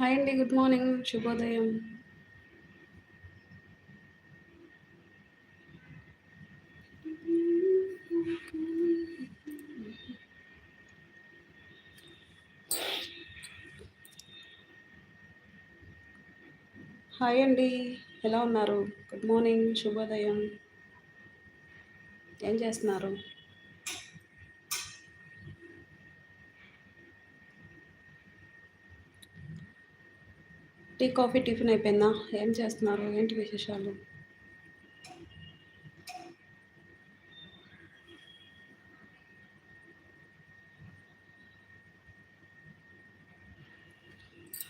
Hi అండి good morning. శుభోదయం. Hi అండి ఎలా ఉన్నారు? గుడ్ మార్నింగ్ శుభోదయం. ఏం చేస్తున్నారు? టీ కాఫీ టిఫిన్ అయిపోయిందా? ఏం చేస్తున్నారు? ఏంటి విశేషాలు?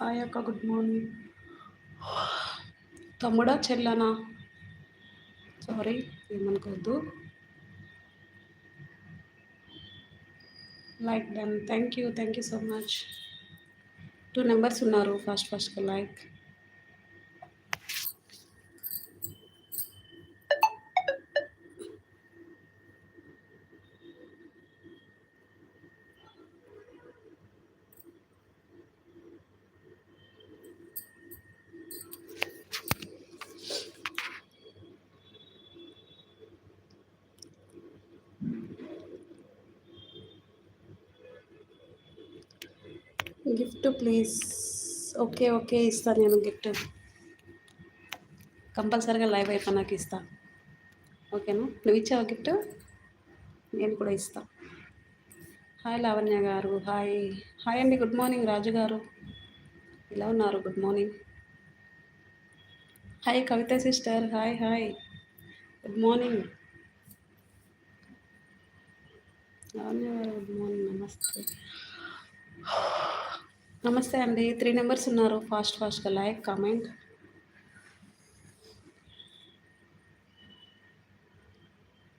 హాయ్ అక్క గుడ్ మార్నింగ్. తమ్ముడా చెల్లనా? సారీ ఏమనుకోవద్దు. Like done. Thank you thank you so much. Two numbers ఉన్నారు ఫస్ట్ ఫస్ట్గా like gift please. Okay okay ఇస్తాను నేను గిఫ్ట్. కంపల్సరీగా లైవ్ అయిపోయినాక ఇస్తా. ఓకేనా? నువ్వు ఇచ్చావా గిఫ్ట్? నేను కూడా ఇస్తా. Hi Lavanya garu hi. Hi అండి గుడ్ మార్నింగ్ రాజు గారు. ఇలా ఉన్నారు? Good morning. Hi Kavitha sister hi hi. Good morning. Lavanya garu good morning namaste. Namaste అండి. త్రీ నెంబర్స్ ఉన్నారు. ఫాస్ట్ ఫాస్ట్గా లైక్ కామెంట్.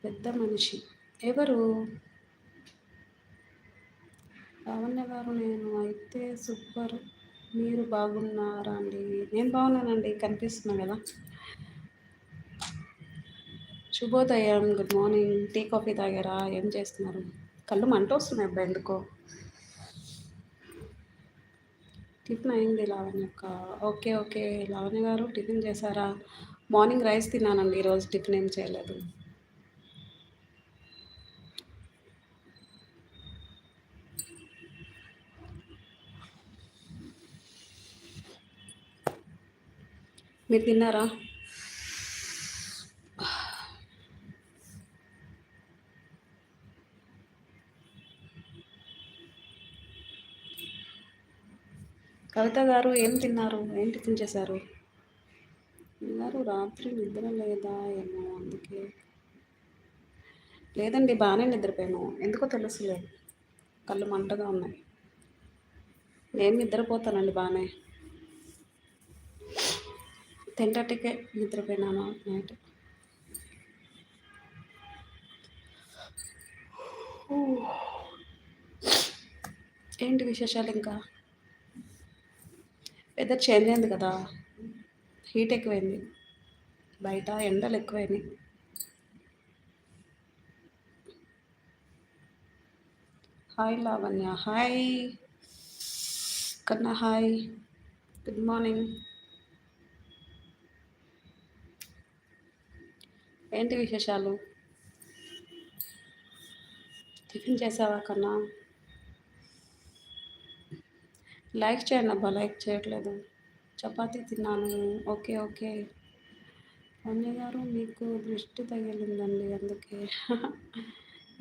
పెద్ద మనిషి. ఎవరు? లావణ్య గారు నేను. అయితే సూపర్. మీరు బాగున్నారా అండి? నేను బాగున్నానండి. కనిపిస్తున్నా కదా. శుభోదయం. Good morning. టీ కాఫీ తాగారా? ఏం చేస్తున్నారు? కళ్ళు మంట వస్తున్నాయి అబ్బాయి ఎందుకో. టిఫిన్ అయింది లావణ్య ఓకే ఓకే. లావణ్య గారు టిఫిన్ చేశారా? మార్నింగ్ రైస్ తిన్నానండి. ఈరోజు టిఫిన్ ఏం చేయలేదు. మీరు తిన్నారా? కవిత గారు ఏం తిన్నారు? ఏం టిఫిన్ చేశారు? తిన్నారు. రాత్రి నిద్ర లేదా ఏమో అందుకే. లేదండి బాగానే నిద్రపోయాను. ఎందుకో తెలుసులేదు కళ్ళు మంటగా ఉన్నాయి. నేను నిద్రపోతానండి బాగానే. టెన్ థర్టీకే నిద్రపోయినాను నైట్. ఏంటి విశేషాలు ఇంకా? వెదర్ చేంజ్ అయింది కదా. హీట్ ఎక్కువైంది. బయట ఎండలు ఎక్కువైనాయి. హాయ్ లావణ్య. హాయ్ కన్నా హాయ్ గుడ్ మార్నింగ్ ఏంటి విశేషాలు? టిఫిన్ చేసావా కన్నా? లైక్ చేయండి అబ్బా లైక్ చేయట్లేదు. చపాతీ తిన్నాను. Okay okay. అన్నయ్య గారు మీకు దృష్టి తగిలిందండి అందుకే.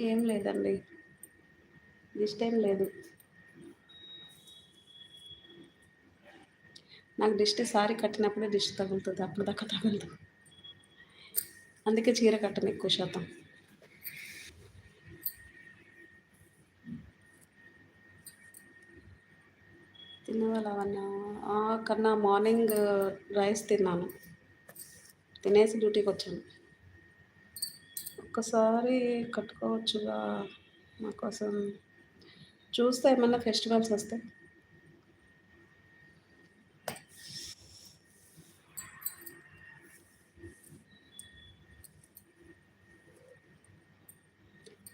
ఏం లేదండి. దిష్టి ఏం లేదు. నాకు దిష్టి సారీ కట్టినప్పుడే దిష్టి తగులుతుంది అప్పుడు దాకా తగులుతుంది అందుకే చీర కట్టను ఎక్కువ శాతం. తినవాలా అవన్నీ? కన్నా మార్నింగ్ రైస్ తిన్నాను. తినేసి డ్యూటీకి వచ్చాను. ఒక్కసారి కట్టుకోవచ్చుగా మా కోసం. చూస్తే ఏమన్నా ఫెస్టివల్స్ వస్తే.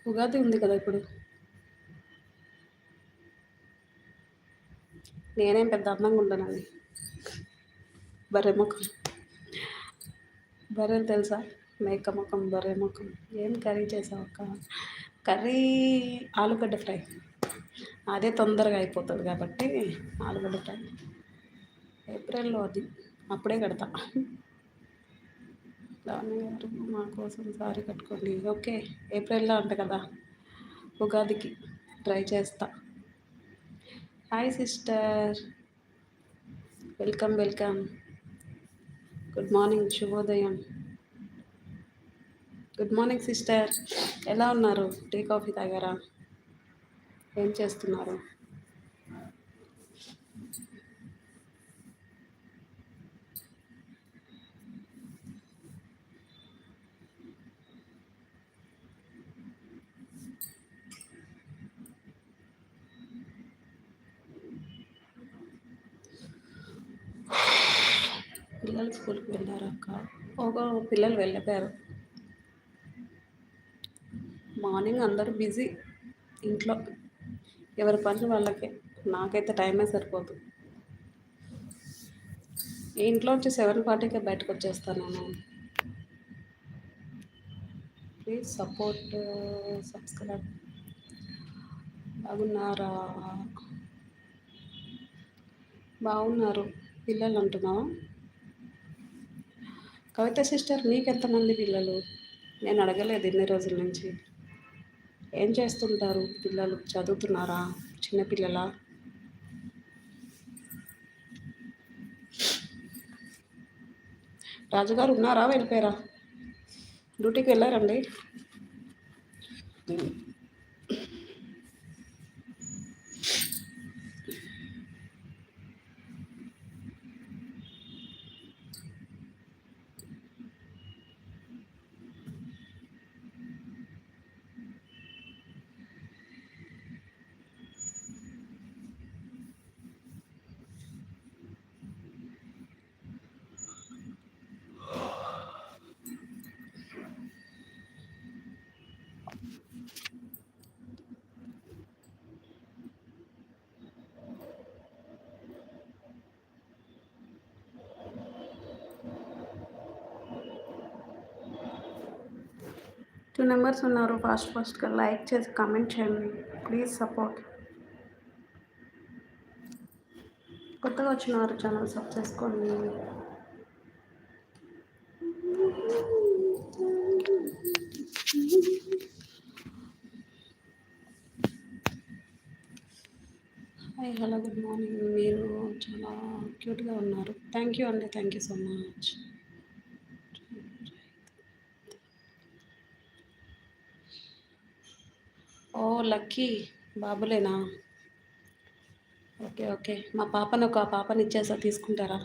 ఉగాది ఉంది కదా ఇప్పుడు. నేనేం పెద్ద అందంగా ఉండనండి. బర్రె ముఖం. బర్రెలు తెలుసా? మేక ముఖం బర్రె ముఖం. ఏం కర్రీ చేసావు అక్క? కర్రీ ఆలుగడ్డ ఫ్రై. అదే తొందరగా అయిపోతుంది కాబట్టి ఆలుగడ్డ ఫ్రై. ఏప్రిల్లో అది. అప్పుడే కడతా. గారు మా కోసం సారీ కట్టుకోండి. ఓకే ఏప్రిల్లో అంట కదా. ఉగాదికి ట్రై చేస్తా. Hi sister welcome welcome good morning శుభోదయం గుడ్ మార్నింగ్ సిస్టర్ ఎలా ఉన్నారు టీ కాఫీ తాగారా? ఏం చేస్తున్నారు? పిల్లలు స్కూల్కి వెళ్ళారు అక్క. ఒక పిల్లలు వెళ్ళిపోయారు. మార్నింగ్ అందరూ బిజీ. ఇంట్లో ఎవరి పని వాళ్ళకే. నాకైతే టైమే సరిపోదు. ఇంట్లో వచ్చి సెవెన్ ఫార్టీకే బయటకు వచ్చేస్తాను నేను. Please support subscribe. బాగున్నారా? బాగున్నారు. పిల్లలు అంటున్నావా కవిత సిస్టర్ మీకు ఎంతమంది పిల్లలు? నేను అడగలేదు ఎన్ని రోజుల నుంచి. ఏం చేస్తుంటారు పిల్లలు? చదువుతున్నారా? చిన్నపిల్లల రాజుగారు ఉన్నారా? వెళ్ళిపోయారా? డ్యూటీకి వెళ్ళారండి? టూ నెంబర్స్ ఉన్నారు ఫాస్ట్ ఫాస్ట్గా లైక్ చేసి కామెంట్ చేయండి. Please support. కొత్తగా వచ్చినారు ఛానల్ సబ్ చేసుకోండి. హాయ్ హలో గుడ్ మార్నింగ్ మీరు చాలా క్యూట్గా ఉన్నారు. థ్యాంక్ యూ అండి thank you so much oh lucky. బాబులేనా? Okay okay. మా పాపను ఒక పాపని ఇచ్చేసా తీసుకుంటారా?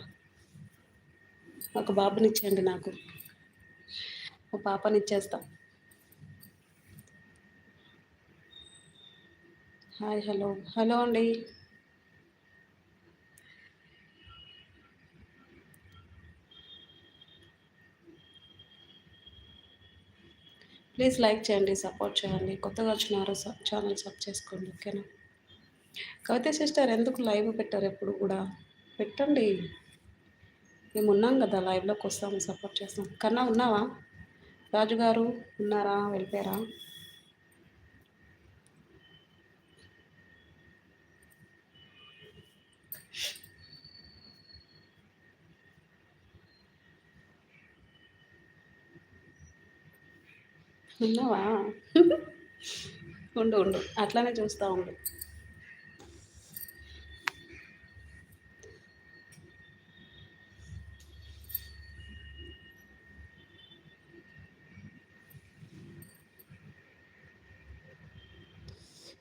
ఒక బాబుని ఇచ్చేయండి నాకు. ఒక పాపని ఇచ్చేస్తా హాయ్ హలో. హలో అండి. ప్లీజ్ లైక్ చేయండి సపోర్ట్ చేయండి. కొత్తగా వచ్చినారు ఛానల్ సబ్ చేసుకోండి ఓకేనా? కవిత సిస్టర్ ఎందుకు లైవ్ పెట్టారు ఎప్పుడు కూడా? పెట్టండి. మేము ఉన్నాం కదా లైవ్లోకి వస్తాము సపోర్ట్ చేస్తాం. కన్నా ఉన్నావా? రాజుగారు ఉన్నారా? వెళ్ళిపోయారా? ఉన్నావా ఉండు ఉండు. అట్లానే చూస్తూ ఉండు.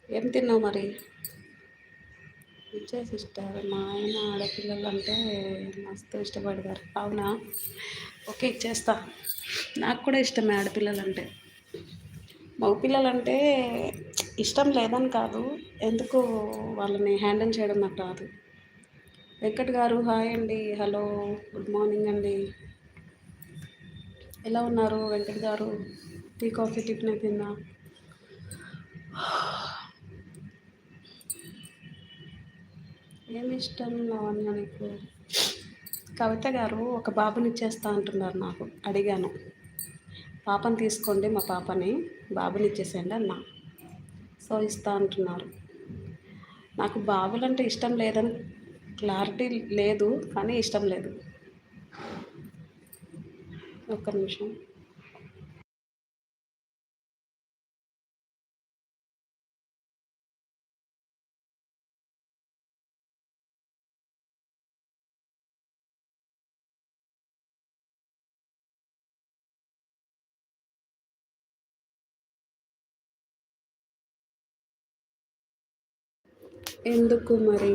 ఏం తిన్నావు మరి? ఇచ్చే సిస్టర్ మా ఆయన ఆడపిల్లలు అంటే మస్తు ఇష్టపడతారు. అవునా? ఓకే ఇచ్చేస్తా. నాకు కూడా ఇష్టమే ఆడపిల్లలు అంటే మగపిల్లలంటే ఇష్టం లేదని కాదు. ఎందుకు వాళ్ళని హ్యాండిల్ చేయడం నాకు రాదు. వెంకట్ గారు హాయ్ అండి హలో గుడ్ మార్నింగ్ అండి. ఎలా ఉన్నారు వెంకట్ గారు? టీ కాఫీ టిఫిన్ అయిపోయిందా? ఏమి ఇష్టం లావణ్య నీకు? కవిత గారు ఒక బాబుని ఇచ్చేస్తా అంటున్నారు నాకు. అడిగాను. పాపని తీసుకోండి మా పాపని బాబుని ఇచ్చేసేయండి అన్న. సో ఇస్తా అంటున్నారు. నాకు బాబులంటే ఇష్టం లేదని క్లారిటీ లేదు కానీ ఇష్టం లేదు. ఒక్క నిమిషం. ఎందుకు మరి?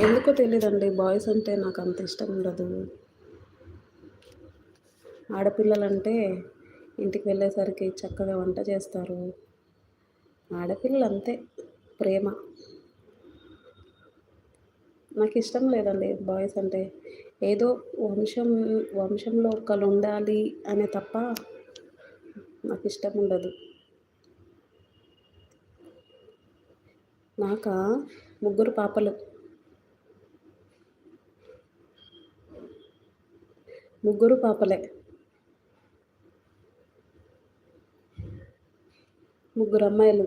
ఎందుకో తెలియదండి బాయ్స్ అంటే నాకు అంత ఇష్టం ఉండదు. ఆడపిల్లలంటే ఇంటికి వెళ్ళేసరికి చక్కగా వంట చేస్తారు. ఆడపిల్లలు అంతే ప్రేమ. నాకు ఇష్టం లేదండి బాయ్స్ అంటే. ఏదో వంశం వంశంలో ఒకళ్ళు ఉండాలి అనే తప్ప నాకు ఇష్టం ఉండదు. నాకా ముగ్గురు పాపలు. ముగ్గురు పాపలే. ముగ్గురు అమ్మాయిలు.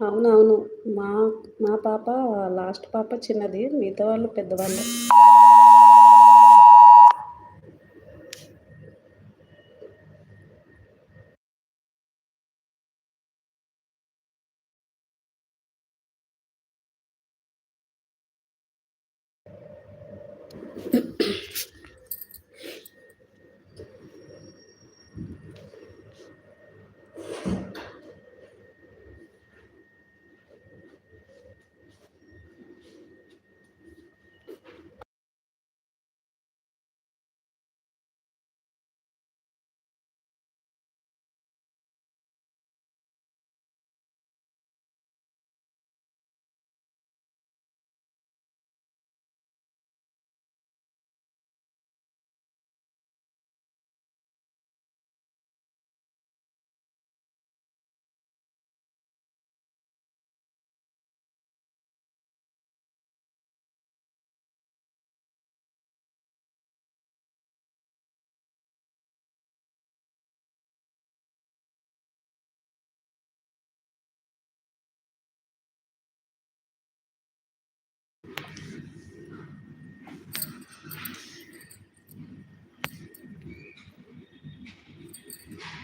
అవునవును. మా మా పాప లాస్ట్ పాప చిన్నది. మిగతా వాళ్ళు పెద్దవాళ్ళు.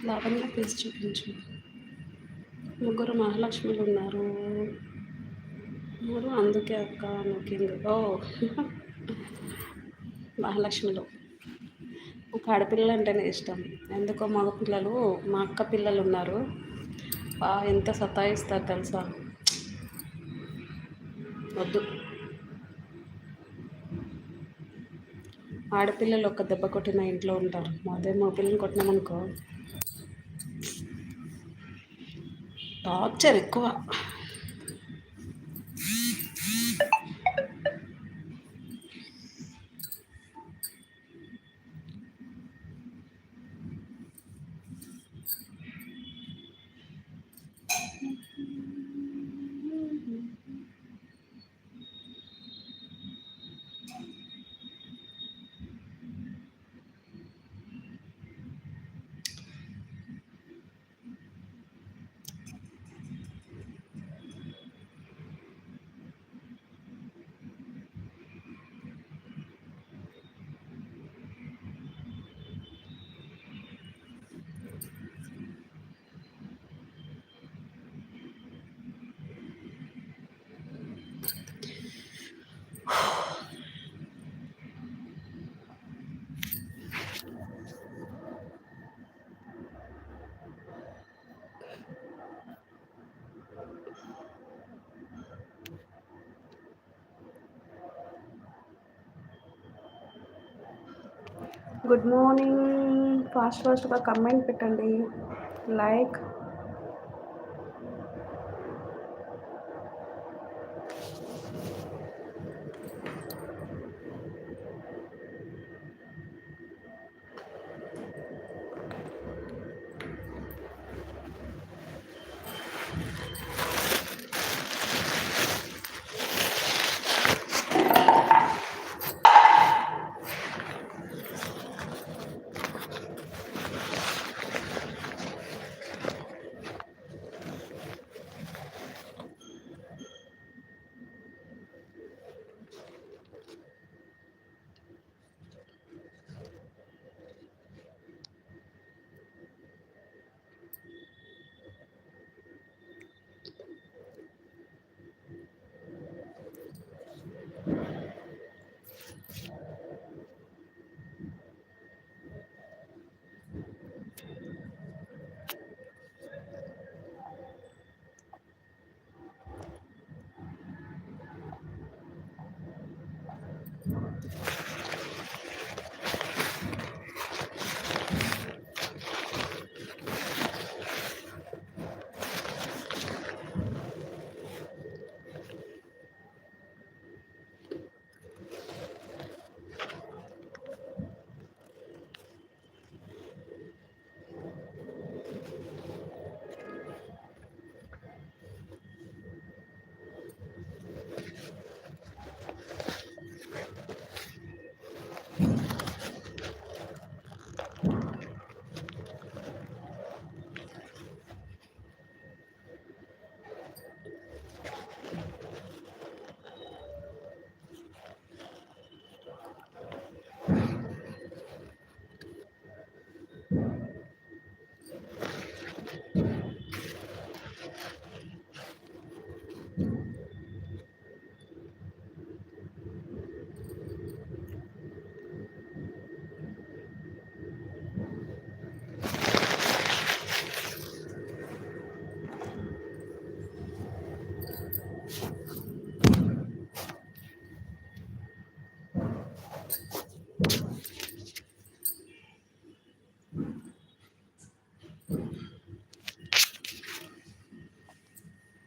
లాభంగా ప్లీజ్ చూపించు ముగ్గురు మహాలక్ష్మిలు ఉన్నారు మూడు అందుకే అక్క నొక్కింది ఓ. మహాలక్ష్మిలో. ఒక ఆడపిల్లలు అంటేనే ఇష్టం. ఎందుకో మగపిల్లలు మా అక్క పిల్లలు ఉన్నారు ఎంత సతాయిస్తారు తెలుసా? వద్దు. ఆడపిల్లలు ఒక దెబ్బ కొట్టిన ఇంట్లో ఉంటారు. అదే మా పిల్లల్ని కొట్టినామనుకో టార్చర్ ఎక్కువ. Good morning. ఫాస్ట్ ఫాస్ట్గా కమెంట్ పెట్టండి. లైక్.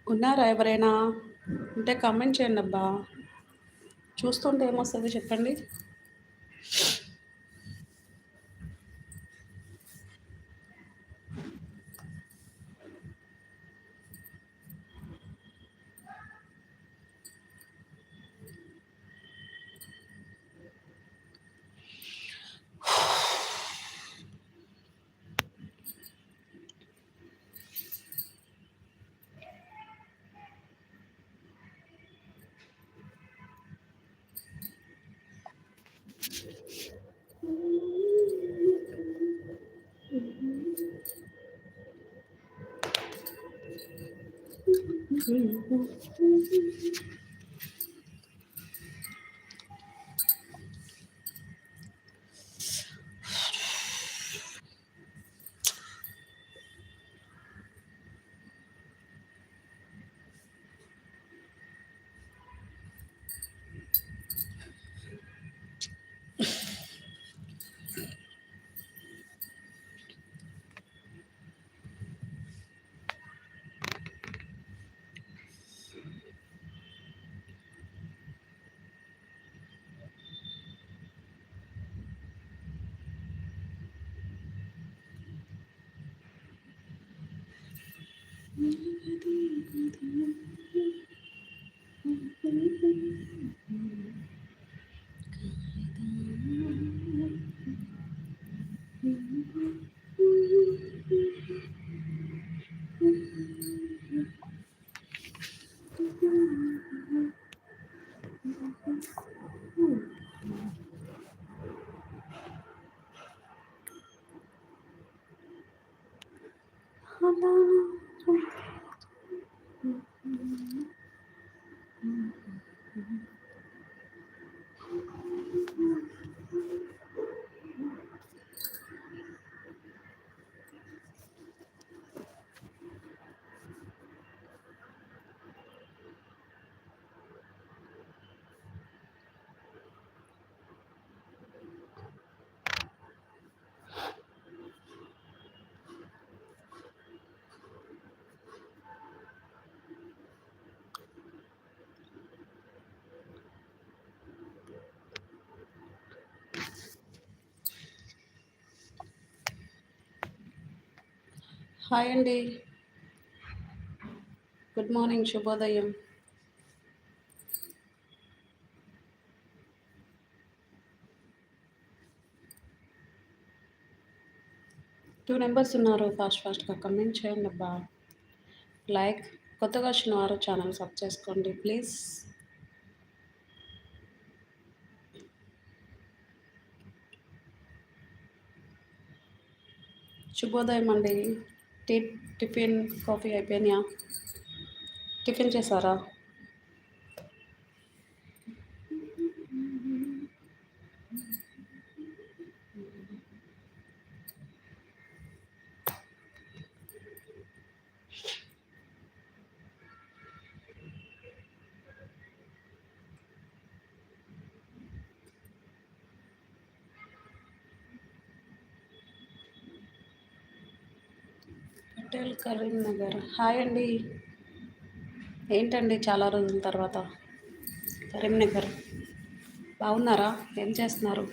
ఉన్నారా ఎవరైనా? ఉంటే కమెంట్ చేయండి అబ్బా చూస్తుంటే ఏమొస్తుంది చెప్పండి. Thank you. హాయ్ అండి. గుడ్ మార్నింగ్ శుభోదయం. టూ నెంబర్స్ ఉన్నారు. ఫాస్ట్ ఫాస్ట్గా కమెంట్ చేయండి అబ్బా. లైక్ కొత్తగా వచ్చిన వారు ఛానల్ సబ్ చేసుకోండి ప్లీజ్ శుభోదయం అండి. టీ టిఫిన్ కాఫీ అయిపోయినాయా టిఫిన్ చేశారా? కరీంనగర్ హాయ్ అండి. ఏంటండి చాలా రోజుల తర్వాత? కరీంనగర్ బాగున్నారా? ఏం చేస్తున్నారు?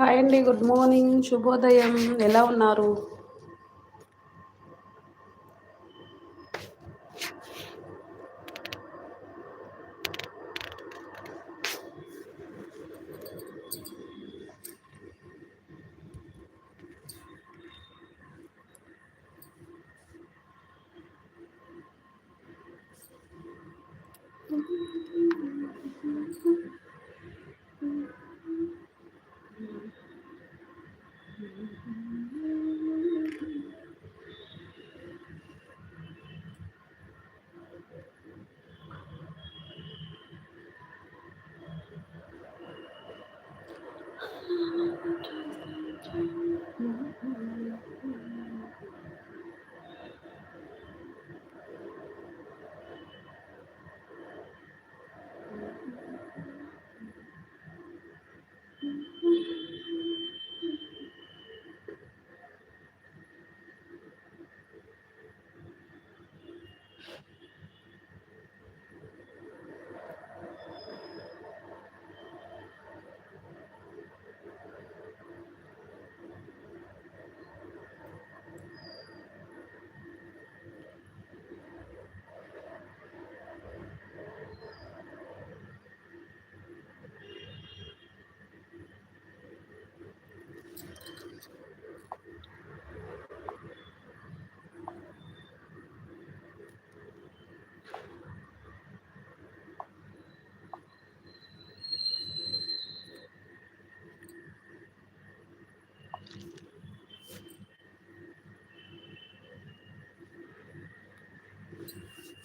హాయ్ అండి గుడ్ మార్నింగ్ శుభోదయం. ఎలా ఉన్నారు?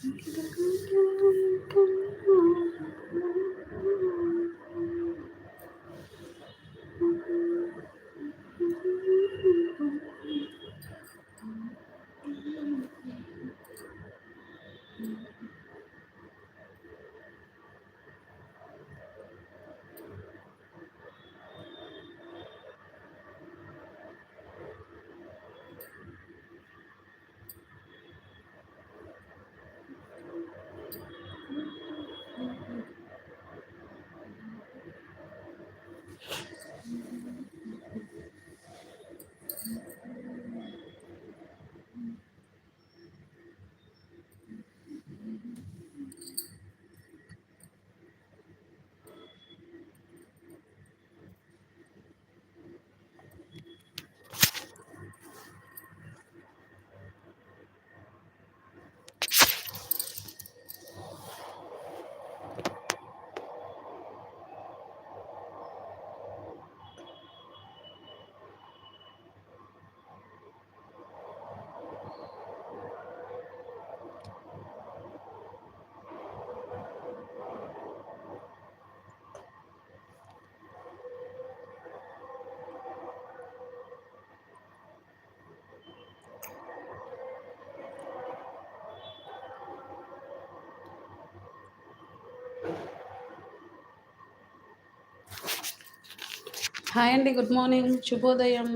気をつけて。హాయ్ అండి గుడ్ మార్నింగ్ శుభోదయం.